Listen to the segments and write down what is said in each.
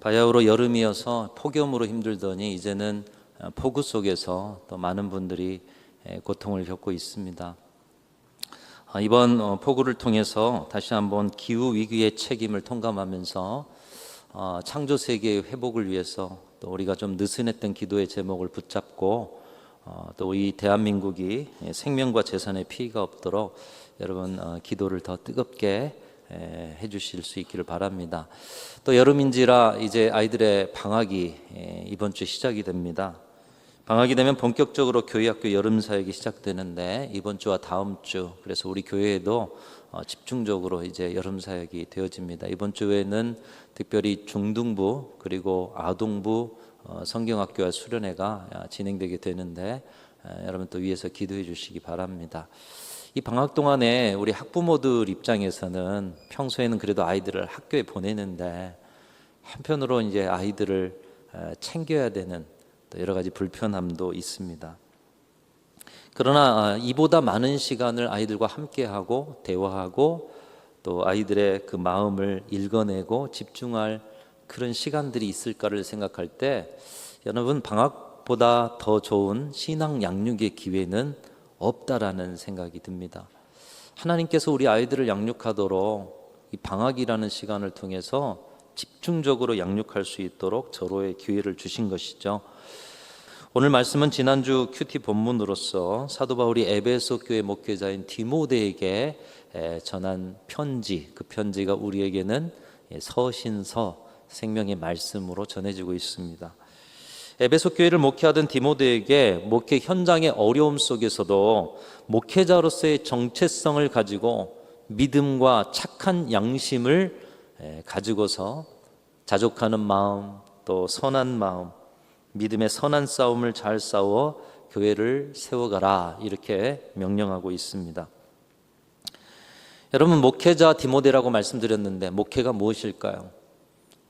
바야흐로 여름이어서 폭염으로 힘들더니 이제는 어, 폭우 속에서 또 많은 분들이 에, 고통을 겪고 있습니다. 아, 이번 어, 폭우를 통해서 다시 한번 기후 위기의 책임을 통감하면서 어, 창조 세계의 회복을 위해서 또 우리가 좀 느슨했던 기도의 제목을 붙잡고 어, 또이 대한민국이 예, 생명과 재산에 피해가 없도록 여러분 어, 기도를 더 뜨겁게 에, 해주실 수 있기를 바랍니다. 또 여름인지라 이제 아이들의 방학이 에, 이번 주 시작이 됩니다. 방학이 되면 본격적으로 교회 학교 여름 사역이 시작되는데 이번 주와 다음 주 그래서 우리 교회에도 어, 집중적으로 이제 여름 사역이 되어집니다. 이번 주에는 특별히 중등부 그리고 아동부 어, 성경학교와 수련회가 아, 진행되게 되는데 에, 여러분 또 위에서 기도해 주시기 바랍니다. 이 방학 동안에 우리 학부모들 입장에서는 평소에는 그래도 아이들을 학교에 보내는데 한편으로 이제 아이들을 에, 챙겨야 되는 또 여러 가지 불편함도 있습니다. 그러나 아, 이보다 많은 시간을 아이들과 함께하고 대화하고 또 아이들의 그 마음을 읽어내고 집중할 그런 시간들이 있을까를 생각할 때 여러분 방학보다 더 좋은 신앙 양육의 기회는 없다라는 생각이 듭니다. 하나님께서 우리 아이들을 양육하도록 이 방학이라는 시간을 통해서 집중적으로 양육할 수 있도록 절호의 기회를 주신 것이죠. 오늘 말씀은 지난주 큐티 본문으로서 사도 바울이 에베소 교회 목회자인 디모데에게 에, 전한 편지, 그 편지가 우리에게는 예, 서신서 생명의 말씀으로 전해지고 있습니다. 에베소 교회를 목회하던 디모데에게 목회 현장의 어려움 속에서도 목회자로서의 정체성을 가지고 믿음과 착한 양심을 에, 가지고서 자족하는 마음 또 선한 마음 믿음의 선한 싸움을 잘 싸워 교회를 세워가라 이렇게 명령하고 있습니다. 여러분 목회자 디모데라고 말씀드렸는데 목회가 무엇일까요?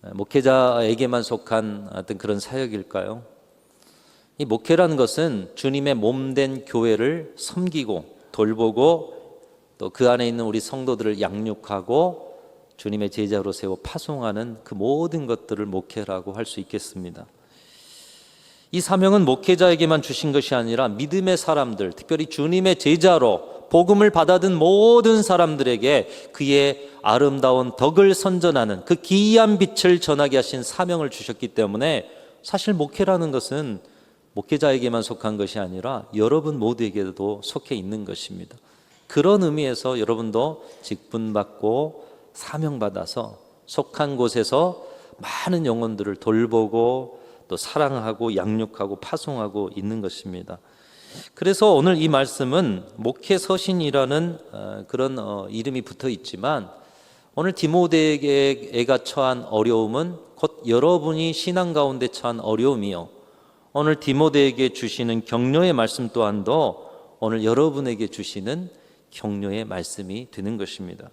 목회자에게만 속한 어떤 그런 사역일까요? 이 목회라는 것은 주님의 몸된 교회를 섬기고 돌보고 또 그 안에 있는 우리 성도들을 양육하고 주님의 제자로 세워 파송하는 그 모든 것들을 목회라고 할 수 있겠습니다. 이 사명은 목회자에게만 주신 것이 아니라 믿음의 사람들, 특별히 주님의 제자로 복음을 받아든 모든 사람들에게 그의 아름다운 덕을 선전하는 그 기이한 빛을 전하게 하신 사명을 주셨기 때문에 사실 목회라는 것은 목회자에게만 속한 것이 아니라 여러분 모두에게도 속해 있는 것입니다. 그런 의미에서 여러분도 직분받고 사명받아서 속한 곳에서 많은 영혼들을 돌보고 또 사랑하고 양육하고 파송하고 있는 것입니다. 그래서 오늘 이 말씀은 목회 서신이라는 어, 그런 어, 이름이 붙어 있지만 오늘 디모데에게가 처한 어려움은 곧 여러분이 신앙 가운데 처한 어려움이요. 오늘 디모데에게 주시는 격려의 말씀 또한도 오늘 여러분에게 주시는 격려의 말씀이 되는 것입니다.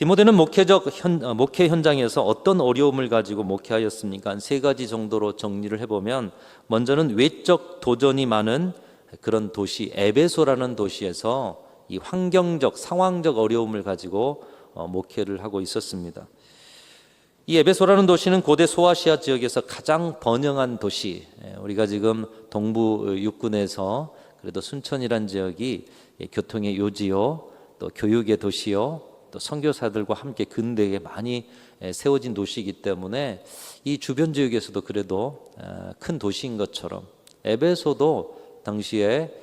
디모데는 목회적 현, 어, 목회 현장에서 어떤 어려움을 가지고 목회하였습니까? 세 가지 정도로 정리를 해보면 먼저는 외적 도전이 많은 그런 도시 에베소라는 도시에서 이 환경적 상황적 어려움을 가지고 어, 목회를 하고 있었습니다. 이 에베소라는 도시는 고대 소아시아 지역에서 가장 번영한 도시. 예, 우리가 지금 동부 육군에서 그래도 순천이란 지역이 예, 교통의 요지요, 또 교육의 도시요, 또 선교사들과 함께 근대에 많이 세워진 도시이기 때문에 이 주변 지역에서도 그래도 큰 도시인 것처럼 에베소도 당시에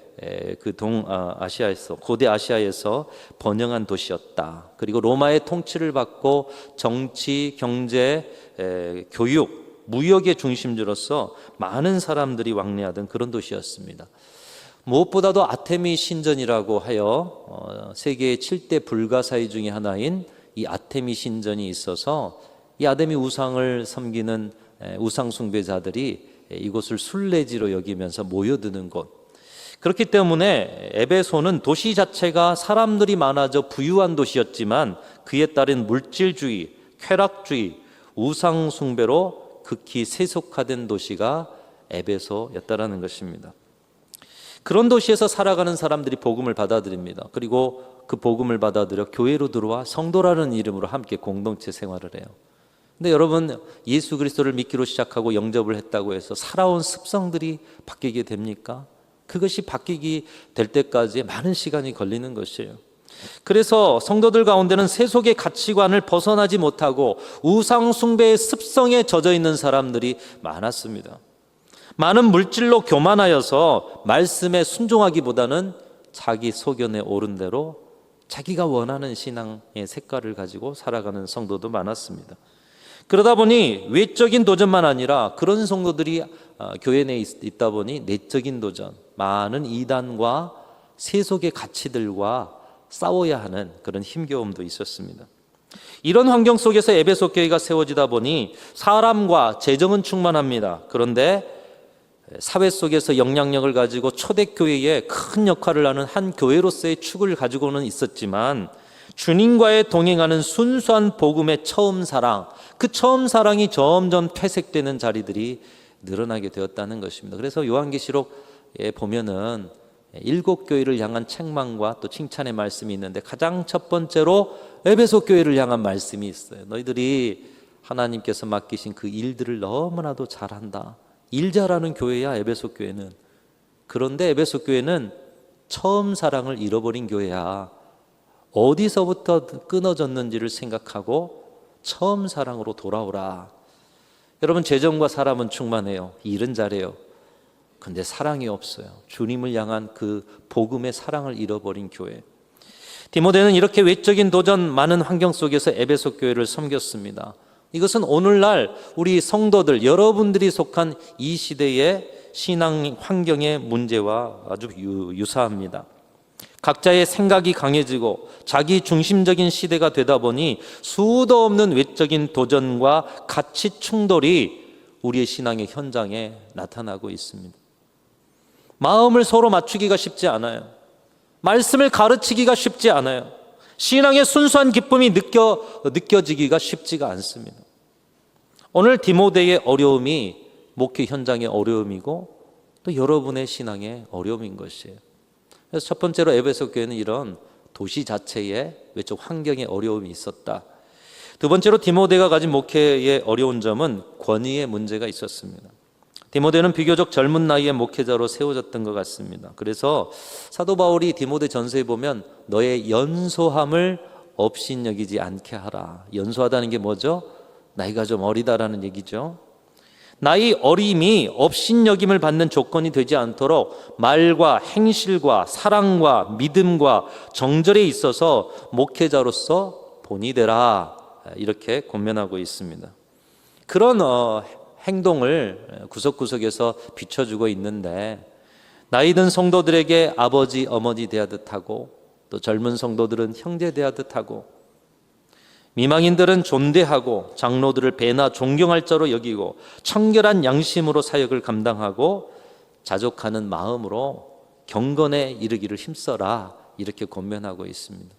그 동아시아에서 고대 아시아에서 번영한 도시였다. 그리고 로마의 통치를 받고 정치, 경제, 교육, 무역의 중심지로서 많은 사람들이 왕래하던 그런 도시였습니다. 무엇보다도 아테미 신전이라고 하여 어, 세계의 7대 불가사의 중의 하나인 이 아테미 신전이 있어서 이 아테미 우상을 섬기는 우상 숭배자들이 이곳을 순례지로 여기면서 모여드는 곳. 그렇기 때문에 에베소는 도시 자체가 사람들이 많아져 부유한 도시였지만 그에 따른 물질주의, 쾌락주의, 우상 숭배로 극히 세속화된 도시가 에베소였다라는 것입니다. 그런 도시에서 살아가는 사람들이 복음을 받아들입니다. 그리고 그 복음을 받아들여 교회로 들어와 성도라는 이름으로 함께 공동체 생활을 해요. 근데 여러분 예수 그리스도를 믿기로 시작하고 영접을 했다고 해서 살아온 습성들이 바뀌게 됩니까? 그것이 바뀌기 될 때까지 많은 시간이 걸리는 것이에요. 그래서 성도들 가운데는 세속의 가치관을 벗어나지 못하고 우상 숭배의 습성에 젖어 있는 사람들이 많았습니다. 많은 물질로 교만하여서 말씀에 순종하기보다는 자기 소견에 오른 대로 자기가 원하는 신앙의 색깔을 가지고 살아가는 성도도 많았습니다. 그러다 보니 외적인 도전만 아니라 그런 성도들이 어, 교회 내에 있- 있다 보니 내적인 도전, 많은 이단과 세속의 가치들과 싸워야 하는 그런 힘겨움도 있었습니다. 이런 환경 속에서 에베소 교회가 세워지다 보니 사람과 재정은 충만합니다. 그런데 사회 속에서 영향력을 가지고 초대교회에 큰 역할을 하는 한 교회로서의 축을 가지고는 있었지만 주님과의 동행하는 순수한 복음의 처음 사랑, 그 처음 사랑이 점점 퇴색되는 자리들이 늘어나게 되었다는 것입니다. 그래서 요한계시록에 보면은 일곱 교회를 향한 책망과 또 칭찬의 말씀이 있는데 가장 첫 번째로 에베소 교회를 향한 말씀이 있어요. 너희들이 하나님께서 맡기신 그 일들을 너무나도 잘한다. 일 잘하는 교회야 에베소 교회는. 그런데 에베소 교회는 처음 사랑을 잃어버린 교회야. 어디서부터 끊어졌는지를 생각하고 처음 사랑으로 돌아오라. 여러분 재정과 사람은 충만해요. 일은 잘해요. 근데 사랑이 없어요. 주님을 향한 그 복음의 사랑을 잃어버린 교회. 디모데는 이렇게 외적인 도전 많은 환경 속에서 에베소 교회를 섬겼습니다. 이것은 오늘날 우리 성도들 여러분들이 속한 이 시대의 신앙 환경의 문제와 아주 유, 유사합니다. 각자의 생각이 강해지고 자기 중심적인 시대가 되다 보니 수도 없는 외적인 도전과 가치 충돌이 우리의 신앙의 현장에 나타나고 있습니다. 마음을 서로 맞추기가 쉽지 않아요. 말씀을 가르치기가 쉽지 않아요. 신앙의 순수한 기쁨이 느껴, 느껴지기가 쉽지가 않습니다. 오늘 디모데의 어려움이 목회 현장의 어려움이고 또 여러분의 신앙의 어려움인 것이에요. 그래서 첫 번째로 에베소 교회는 이런 도시 자체의 외적 환경의 어려움이 있었다. 두 번째로 디모데가 가진 목회의 어려운 점은 권위의 문제가 있었습니다. 디모데는 비교적 젊은 나이에 목회자로 세워졌던 것 같습니다. 그래서 사도 바울이 디모데 전서에 보면 너의 연소함을 업신여기지 않게 하라. 연소하다는 게 뭐죠? 나이가 좀 어리다라는 얘기죠. 나이 어림이 업신여김을 받는 조건이 되지 않도록 말과 행실과 사랑과 믿음과 정절에 있어서 목회자로서 본이 되라 이렇게 권면하고 있습니다. 그런 어, 행동을 구석구석에서 비춰주고 있는데 나이 든 성도들에게 아버지 어머니 대하듯 하고 또 젊은 성도들은 형제 대하듯 하고 미망인들은 존대하고 장로들을 배나 존경할 자로 여기고 청결한 양심으로 사역을 감당하고 자족하는 마음으로 경건에 이르기를 힘써라 이렇게 권면하고 있습니다.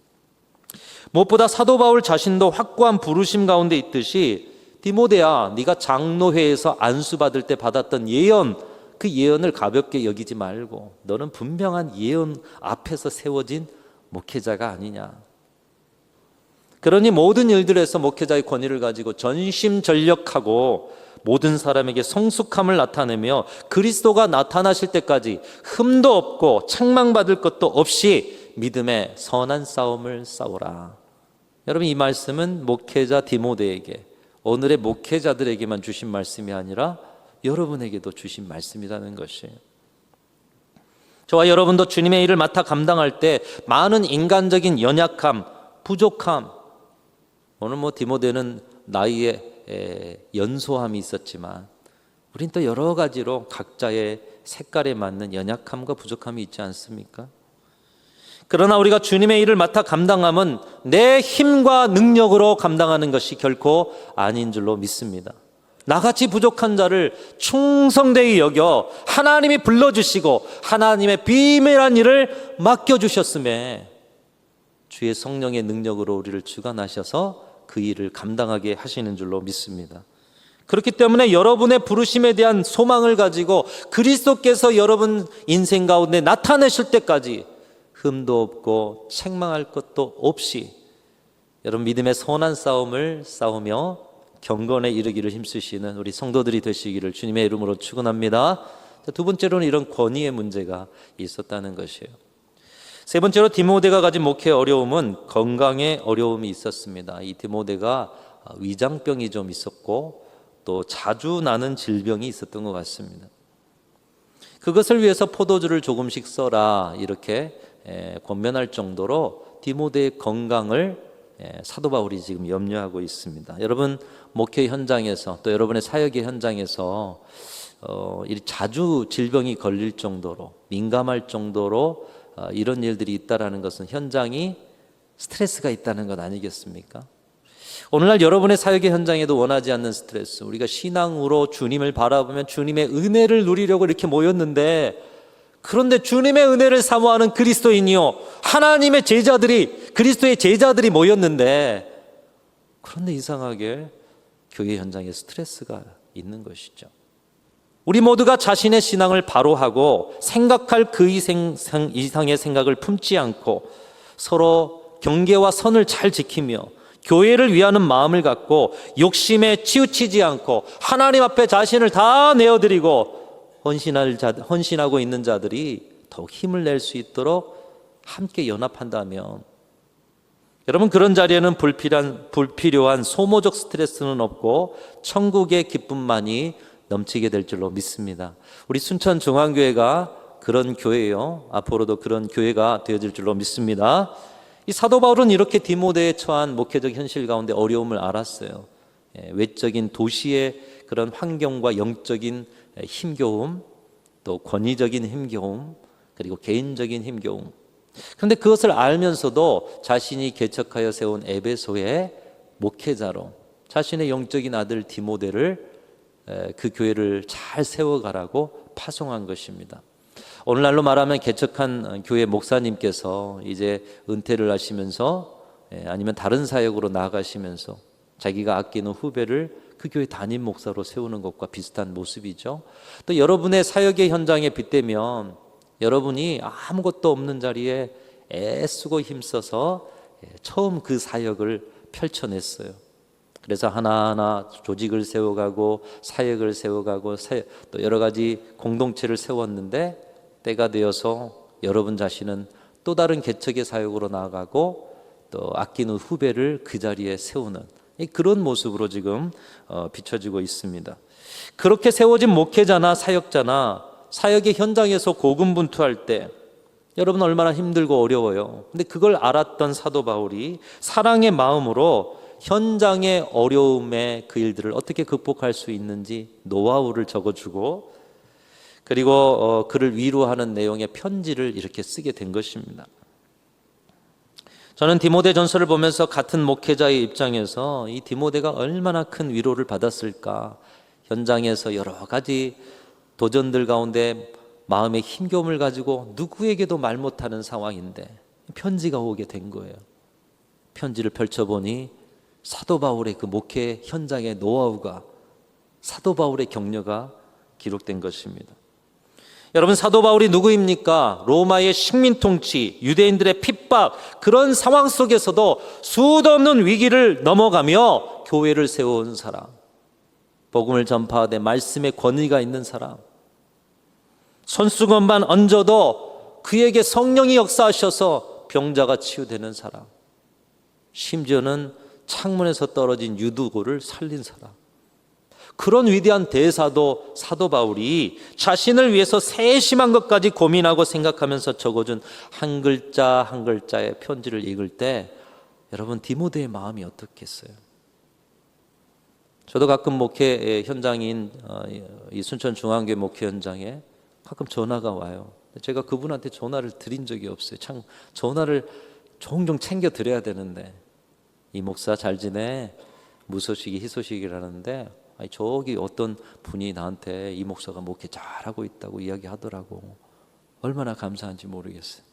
무엇보다 사도 바울 자신도 확고한 부르심 가운데 있듯이 디모데야 네가 장로회에서 안수 받을 때 받았던 예언 그 예언을 가볍게 여기지 말고 너는 분명한 예언 앞에서 세워진 목회자가 아니냐. 그러니 모든 일들에서 목회자의 권위를 가지고 전심전력하고 모든 사람에게 성숙함을 나타내며 그리스도가 나타나실 때까지 흠도 없고 책망받을 것도 없이 믿음의 선한 싸움을 싸우라. 여러분 이 말씀은 목회자 디모데에게 오늘의 목회자들에게만 주신 말씀이 아니라 여러분에게도 주신 말씀이라는 것이에요. 저와 여러분도 주님의 일을 맡아 감당할 때 많은 인간적인 연약함, 부족함, 오늘 뭐 디모데는 나이에 에, 연소함이 있었지만 우린 또 여러 가지로 각자의 색깔에 맞는 연약함과 부족함이 있지 않습니까? 그러나 우리가 주님의 일을 맡아 감당함은 내 힘과 능력으로 감당하는 것이 결코 아닌 줄로 믿습니다. 나같이 부족한 자를 충성되이 여겨 하나님이 불러주시고 하나님의 비밀한 일을 맡겨주셨음에 주의 성령의 능력으로 우리를 주관하셔서 그 일을 감당하게 하시는 줄로 믿습니다. 그렇기 때문에 여러분의 부르심에 대한 소망을 가지고 그리스도께서 여러분 인생 가운데 나타내실 때까지 흠도 없고 책망할 것도 없이 여러분 믿음의 선한 싸움을 싸우며 경건에 이르기를 힘쓰시는 우리 성도들이 되시기를 주님의 이름으로 축원합니다. 자, 두 번째로는 이런 권위의 문제가 있었다는 것이에요. 세 번째로 디모데가 가진 목회 어려움은 건강에 어려움이 있었습니다. 이 디모데가 위장병이 좀 있었고 또 자주 나는 질병이 있었던 것 같습니다. 그것을 위해서 포도주를 조금씩 써라 이렇게 에, 권면할 정도로 디모데의 건강을 에, 사도 바울이 지금 염려하고 있습니다. 여러분 목회 현장에서 또 여러분의 사역의 현장에서 어, 이 자주 질병이 걸릴 정도로 민감할 정도로 어, 이런 일들이 있다라는 것은 현장이 스트레스가 있다는 것 아니겠습니까? 오늘날 여러분의 사역의 현장에도 원하지 않는 스트레스, 우리가 신앙으로 주님을 바라보면 주님의 은혜를 누리려고 이렇게 모였는데, 그런데 주님의 은혜를 사모하는 그리스도인이요, 하나님의 제자들이, 그리스도의 제자들이 모였는데, 그런데 이상하게 교회 현장에 스트레스가 있는 것이죠. 우리 모두가 자신의 신앙을 바로 하고 생각할 그 이상, 이상의 생각을 품지 않고 서로 경계와 선을 잘 지키며 교회를 위하는 마음을 갖고 욕심에 치우치지 않고 하나님 앞에 자신을 다 내어드리고 헌신할 자, 헌신하고 있는 자들이 더욱 힘을 낼 수 있도록 함께 연합한다면 여러분 그런 자리에는 불필요한, 불필요한 소모적 스트레스는 없고 천국의 기쁨만이 넘치게 될 줄로 믿습니다. 우리 순천 중앙교회가 그런 교회요. 앞으로도 그런 교회가 되어질 줄로 믿습니다. 이 사도 바울은 이렇게 디모데에 처한 목회적 현실 가운데 어려움을 알았어요. 예, 외적인 도시의 그런 환경과 영적인 힘겨움, 또 권위적인 힘겨움, 그리고 개인적인 힘겨움. 그런데 그것을 알면서도 자신이 개척하여 세운 에베소의 목회자로 자신의 영적인 아들 디모데를 그 교회를 잘 세워가라고 파송한 것입니다. 오늘날로 말하면 개척한 교회 목사님께서 이제 은퇴를 하시면서 예, 아니면 다른 사역으로 나아가시면서 자기가 아끼는 후배를 그 교회 담임 목사로 세우는 것과 비슷한 모습이죠. 또 여러분의 사역의 현장에 빗대면 여러분이 아무것도 없는 자리에 애쓰고 힘써서 예, 처음 그 사역을 펼쳐냈어요. 그래서 하나하나 조직을 세워가고 사역을 세워가고 또 여러 가지 공동체를 세웠는데 때가 되어서 여러분 자신은 또 다른 개척의 사역으로 나아가고 또 아끼는 후배를 그 자리에 세우는 그런 모습으로 지금 어, 비춰지고 있습니다. 그렇게 세워진 목회자나 사역자나 사역의 현장에서 고군분투할 때 여러분 얼마나 힘들고 어려워요. 근데 그걸 알았던 사도 바울이 사랑의 마음으로 현장의 어려움의 그 일들을 어떻게 극복할 수 있는지 노하우를 적어주고 그리고 어, 그를 위로하는 내용의 편지를 이렇게 쓰게 된 것입니다. 저는 디모데 전서를 보면서 같은 목회자의 입장에서 이 디모데가 얼마나 큰 위로를 받았을까 현장에서 여러 가지 도전들 가운데 마음의 힘겨움을 가지고 누구에게도 말 못하는 상황인데 편지가 오게 된 거예요. 편지를 펼쳐보니 사도 바울의 그 목회 현장의 노하우가 사도 바울의 격려가 기록된 것입니다. 여러분 사도 바울이 누구입니까? 로마의 식민 통치, 유대인들의 핍박 그런 상황 속에서도 수도 없는 위기를 넘어가며 교회를 세워온 사람. 복음을 전파하되 말씀의 권위가 있는 사람. 손수건만 얹어도 그에게 성령이 역사하셔서 병자가 치유되는 사람. 심지어는 창문에서 떨어진 유두고를 살린 사람. 그런 위대한 대사도 사도 바울이 자신을 위해서 세심한 것까지 고민하고 생각하면서 적어준 한 글자 한 글자의 편지를 읽을 때 여러분 디모데의 마음이 어떻겠어요? 저도 가끔 목회 현장인 어, 이 순천 중앙교회 목회 현장에 가끔 전화가 와요. 제가 그분한테 전화를 드린 적이 없어요. 참 전화를 종종 챙겨 드려야 되는데 이 목사 잘 지내 무소식이 희소식이라는데 아니 저기 어떤 분이 나한테 이 목사가 목회 잘하고 있다고 이야기하더라고. 얼마나 감사한지 모르겠어요.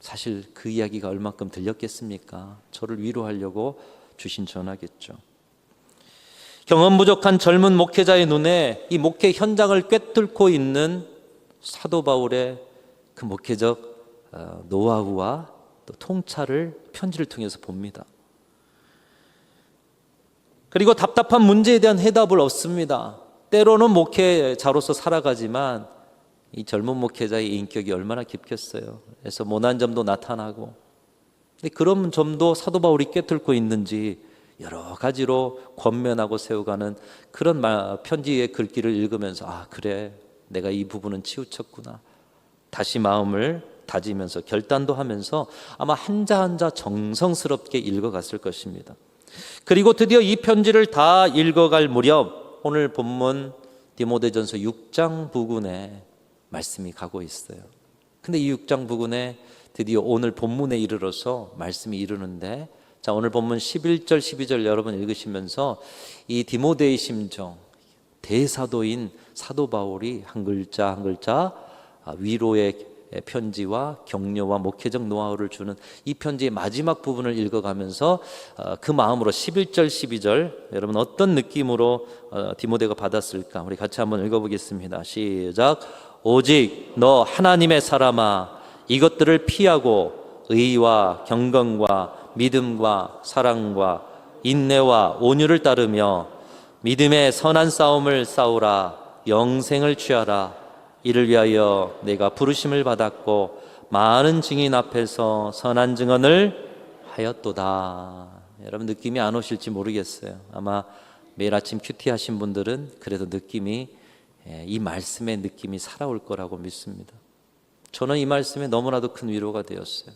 사실 그 이야기가 얼마큼 들렸겠습니까? 저를 위로하려고 주신 전화겠죠. 경험 부족한 젊은 목회자의 눈에 이 목회 현장을 꿰뚫고 있는 사도 바울의 그 목회적 어, 노하우와 또 통찰을 편지를 통해서 봅니다. 그리고 답답한 문제에 대한 해답을 얻습니다. 때로는 목회자로서 살아가지만 이 젊은 목회자의 인격이 얼마나 깊겠어요. 그래서 모난 점도 나타나고 근데 그런 점도 사도 바울이 꿰뚫고 있는지 여러 가지로 권면하고 세워가는 그런 마- 편지의 글귀를 읽으면서 아 그래 내가 이 부분은 치우쳤구나 다시 마음을 다지면서 결단도 하면서 아마 한자 한자 정성스럽게 읽어갔을 것입니다. 그리고 드디어 이 편지를 다 읽어갈 무렵 오늘 본문 디모데전서 6장 부근에 말씀이 가고 있어요. 근데 이 6장 부근에 드디어 오늘 본문에 이르러서 말씀이 이르는데 자 오늘 본문 11절 12절 여러분 읽으시면서 이 디모데의 심정 대사도인 사도 바울이 한 글자 한 글자 아, 위로의 편지와 격려와 목회적 노하우를 주는 이 편지의 마지막 부분을 읽어가면서 어, 그 마음으로 11절 12절 여러분 어떤 느낌으로 어, 디모데가 받았을까? 우리 같이 한번 읽어보겠습니다. 시작. 오직 너 하나님의 사람아 이것들을 피하고 의와 경건과 믿음과 사랑과 인내와 온유를 따르며 믿음의 선한 싸움을 싸우라 영생을 취하라 이를 위하여 내가 부르심을 받았고 많은 증인 앞에서 선한 증언을 하였도다. 여러분 느낌이 안 오실지 모르겠어요. 아마 매일 아침 큐티 하신 분들은 그래도 느낌이 예, 이 말씀의 느낌이 살아올 거라고 믿습니다. 저는 이 말씀에 너무나도 큰 위로가 되었어요.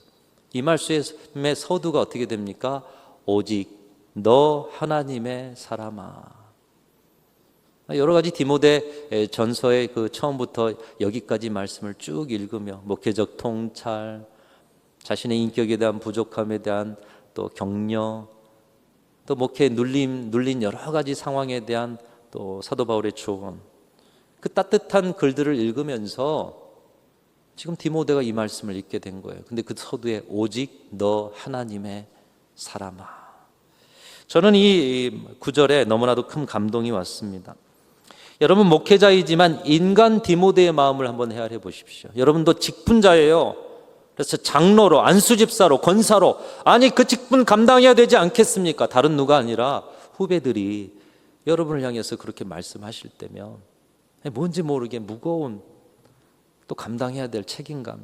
이 말씀의 서두가 어떻게 됩니까? 오직 너 하나님의 사람아. 여러 가지 디모데 전서의 그 처음부터 여기까지 말씀을 쭉 읽으며 목회적 통찰, 자신의 인격에 대한 부족함에 대한 또 격려, 또 목회 눌림 눌린 여러 가지 상황에 대한 또 사도 바울의 조언, 그 따뜻한 글들을 읽으면서 지금 디모데가 이 말씀을 읽게 된 거예요. 근데 그 서두에 오직 너 하나님의 사람아. 저는 이 구절에 너무나도 큰 감동이 왔습니다. 여러분 목회자이지만 인간 디모데의 마음을 한번 헤아려 보십시오. 여러분도 직분자예요. 그래서 장로로 안수집사로 권사로 아니 그 직분 감당해야 되지 않겠습니까? 다른 누가 아니라 후배들이 여러분을 향해서 그렇게 말씀하실 때면 뭔지 모르게 무거운 또 감당해야 될 책임감이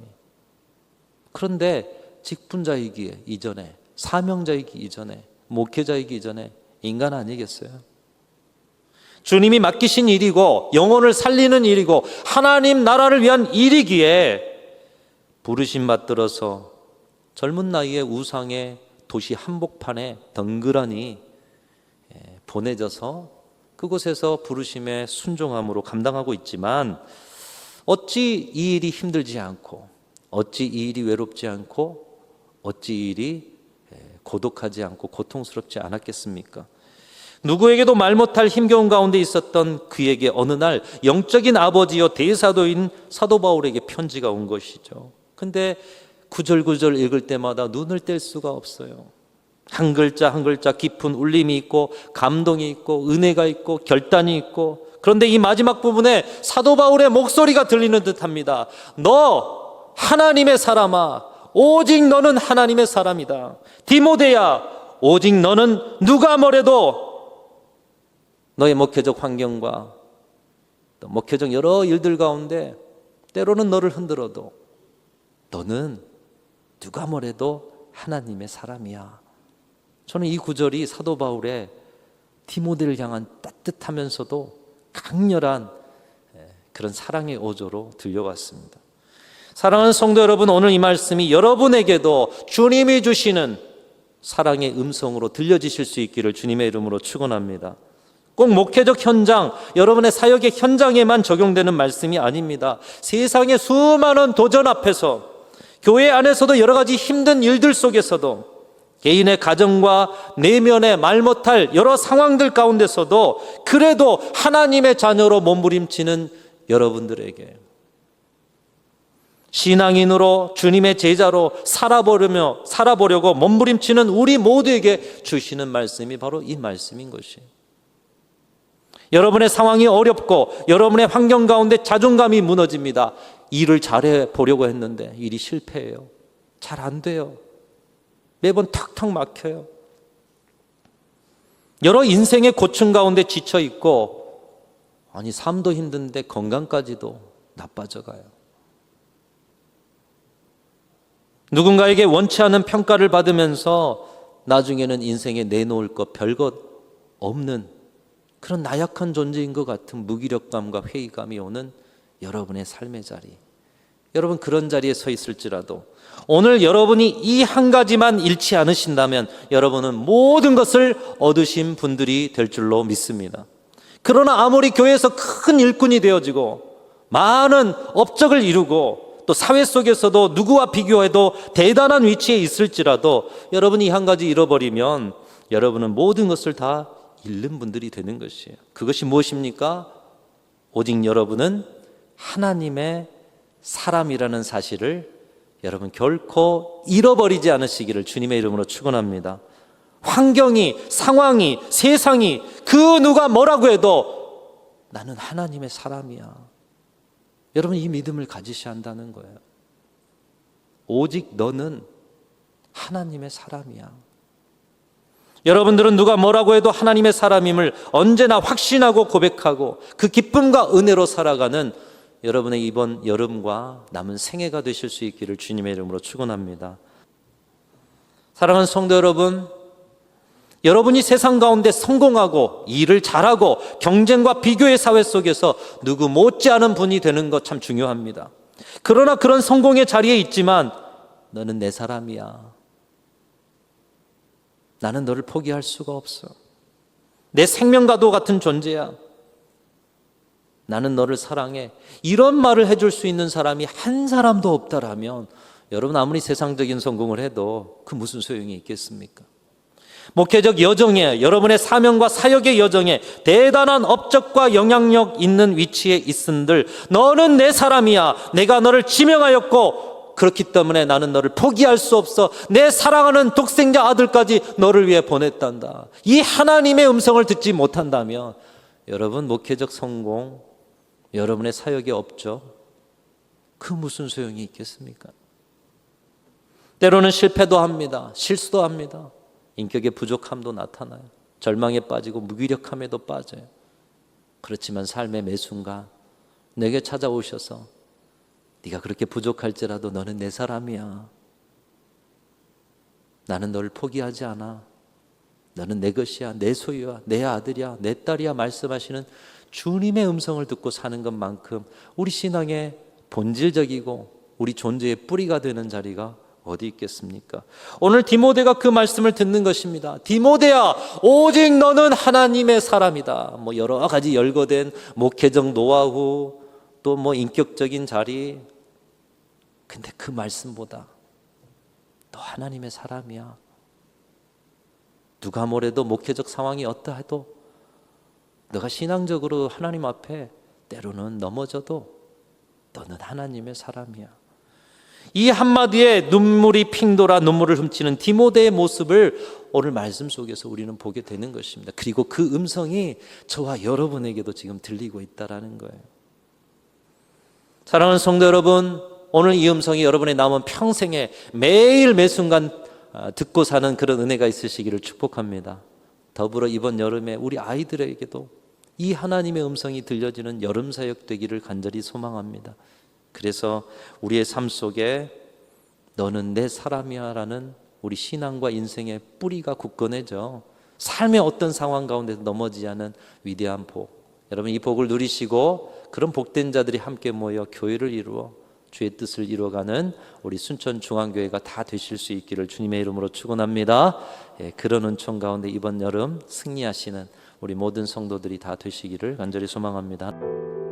그런데 직분자이기 이전에 사명자이기 이전에 목회자이기 이전에 인간 아니겠어요? 주님이 맡기신 일이고 영혼을 살리는 일이고 하나님 나라를 위한 일이기에 부르심 받들어서 젊은 나이에 우상의 도시 한복판에 덩그러니 예, 보내져서 그곳에서 부르심의 순종함으로 감당하고 있지만 어찌 이 일이 힘들지 않고 어찌 이 일이 외롭지 않고 어찌 이 일이 예, 고독하지 않고 고통스럽지 않았겠습니까? 누구에게도 말 못할 힘겨운 가운데 있었던 그에게 어느 날 영적인 아버지요 대사도인 사도 바울에게 편지가 온 것이죠. 근데 구절구절 읽을 때마다 눈을 뗄 수가 없어요. 한 글자 한 글자 깊은 울림이 있고 감동이 있고 은혜가 있고 결단이 있고 그런데 이 마지막 부분에 사도 바울의 목소리가 들리는 듯합니다. 너 하나님의 사람아 오직 너는 하나님의 사람이다. 디모데야 오직 너는 누가 뭐래도 너의 목회적 환경과 또 목회적 여러 일들 가운데 때로는 너를 흔들어도 너는 누가 뭐래도 하나님의 사람이야. 저는 이 구절이 사도 바울의 디모데를 향한 따뜻하면서도 강렬한 그런 사랑의 어조로 들려왔습니다. 사랑하는 성도 여러분, 오늘 이 말씀이 여러분에게도 주님이 주시는 사랑의 음성으로 들려지실 수 있기를 주님의 이름으로 축원합니다. 꼭 목회적 현장, 여러분의 사역의 현장에만 적용되는 말씀이 아닙니다. 세상의 수많은 도전 앞에서 교회 안에서도 여러 가지 힘든 일들 속에서도 개인의 가정과 내면의 말 못할 여러 상황들 가운데서도 그래도 하나님의 자녀로 몸부림치는 여러분들에게 신앙인으로 주님의 제자로 살아보려며 살아보려고 몸부림치는 우리 모두에게 주시는 말씀이 바로 이 말씀인 것이에요. 여러분의 상황이 어렵고 여러분의 환경 가운데 자존감이 무너집니다. 일을 잘해 보려고 했는데 일이 실패해요. 잘 안 돼요. 매번 탁탁 막혀요. 여러 인생의 고충 가운데 지쳐 있고 아니 삶도 힘든데 건강까지도 나빠져 가요. 누군가에게 원치 않은 평가를 받으면서 나중에는 인생에 내놓을 것 별것 없는 그런 나약한 존재인 것 같은 무기력감과 회의감이 오는 여러분의 삶의 자리. 여러분 그런 자리에 서 있을지라도 오늘 여러분이 이 한 가지만 잃지 않으신다면 여러분은 모든 것을 얻으신 분들이 될 줄로 믿습니다. 그러나 아무리 교회에서 큰 일꾼이 되어지고 많은 업적을 이루고 또 사회 속에서도 누구와 비교해도 대단한 위치에 있을지라도 여러분이 한 가지 잃어버리면 여러분은 모든 것을 다 잃는 분들이 되는 것이에요. 그것이 무엇입니까? 오직 여러분은 하나님의 사람이라는 사실을 여러분 결코 잃어버리지 않으시기를 주님의 이름으로 축원합니다. 환경이, 상황이, 세상이 그 누가 뭐라고 해도 나는 하나님의 사람이야. 여러분 이 믿음을 가지셔야 한다는 거예요. 오직 너는 하나님의 사람이야. 여러분들은 누가 뭐라고 해도 하나님의 사람임을 언제나 확신하고 고백하고 그 기쁨과 은혜로 살아가는 여러분의 이번 여름과 남은 생애가 되실 수 있기를 주님의 이름으로 축원합니다. 사랑하는 성도 여러분, 여러분이 세상 가운데 성공하고 일을 잘하고 경쟁과 비교의 사회 속에서 누구 못지않은 분이 되는 것 참 중요합니다. 그러나 그런 성공의 자리에 있지만 너는 내 사람이야. 나는 너를 포기할 수가 없어. 내 생명과도 같은 존재야. 나는 너를 사랑해. 이런 말을 해줄 수 있는 사람이 한 사람도 없다라면 여러분 아무리 세상적인 성공을 해도 그 무슨 소용이 있겠습니까? 목회적 여정에 여러분의 사명과 사역의 여정에 대단한 업적과 영향력 있는 위치에 있은들 너는 내 사람이야. 내가 너를 지명하였고 그렇기 때문에 나는 너를 포기할 수 없어. 내 사랑하는 독생자 아들까지 너를 위해 보냈단다. 이 하나님의 음성을 듣지 못한다면 여러분 목회적 성공, 여러분의 사역에 없죠. 그 무슨 소용이 있겠습니까? 때로는 실패도 합니다. 실수도 합니다. 인격의 부족함도 나타나요. 절망에 빠지고 무기력함에도 빠져요. 그렇지만 삶의 매 순간 내게 찾아오셔서 네가 그렇게 부족할지라도 너는 내 사람이야. 나는 너를 포기하지 않아. 너는 내 것이야, 내 소유야, 내 아들이야, 내 딸이야 말씀하시는 주님의 음성을 듣고 사는 것만큼 우리 신앙의 본질적이고 우리 존재의 뿌리가 되는 자리가 어디 있겠습니까? 오늘 디모데가 그 말씀을 듣는 것입니다. 디모데야, 오직 너는 하나님의 사람이다. 뭐 여러 가지 열거된 목회적 노하우, 또 뭐 인격적인 자리. 근데 그 말씀보다 너 하나님의 사람이야. 누가 뭐래도 목회적 상황이 어떠해도 너가 신앙적으로 하나님 앞에 때로는 넘어져도 너는 하나님의 사람이야. 이 한마디에 눈물이 핑돌아 눈물을 훔치는 디모데의 모습을 오늘 말씀 속에서 우리는 보게 되는 것입니다. 그리고 그 음성이 저와 여러분에게도 지금 들리고 있다라는 거예요. 사랑하는 성도 여러분, 오늘 이 음성이 여러분의 남은 평생에 매일 매 순간 아, 듣고 사는 그런 은혜가 있으시기를 축복합니다. 더불어 이번 여름에 우리 아이들에게도 이 하나님의 음성이 들려지는 여름 사역 되기를 간절히 소망합니다. 그래서 우리의 삶 속에 너는 내 사람이야라는 우리 신앙과 인생의 뿌리가 굳건해져 삶의 어떤 상황 가운데 넘어지지 않은 위대한 복. 여러분 이 복을 누리시고 그런 복된 자들이 함께 모여 교회를 이루어 주의 뜻을 이루어가는 우리 순천 중앙교회가 다 되실 수 있기를 주님의 이름으로 축원합니다. 예, 그런 은총 가운데 이번 여름 승리하시는 우리 모든 성도들이 다 되시기를 간절히 소망합니다.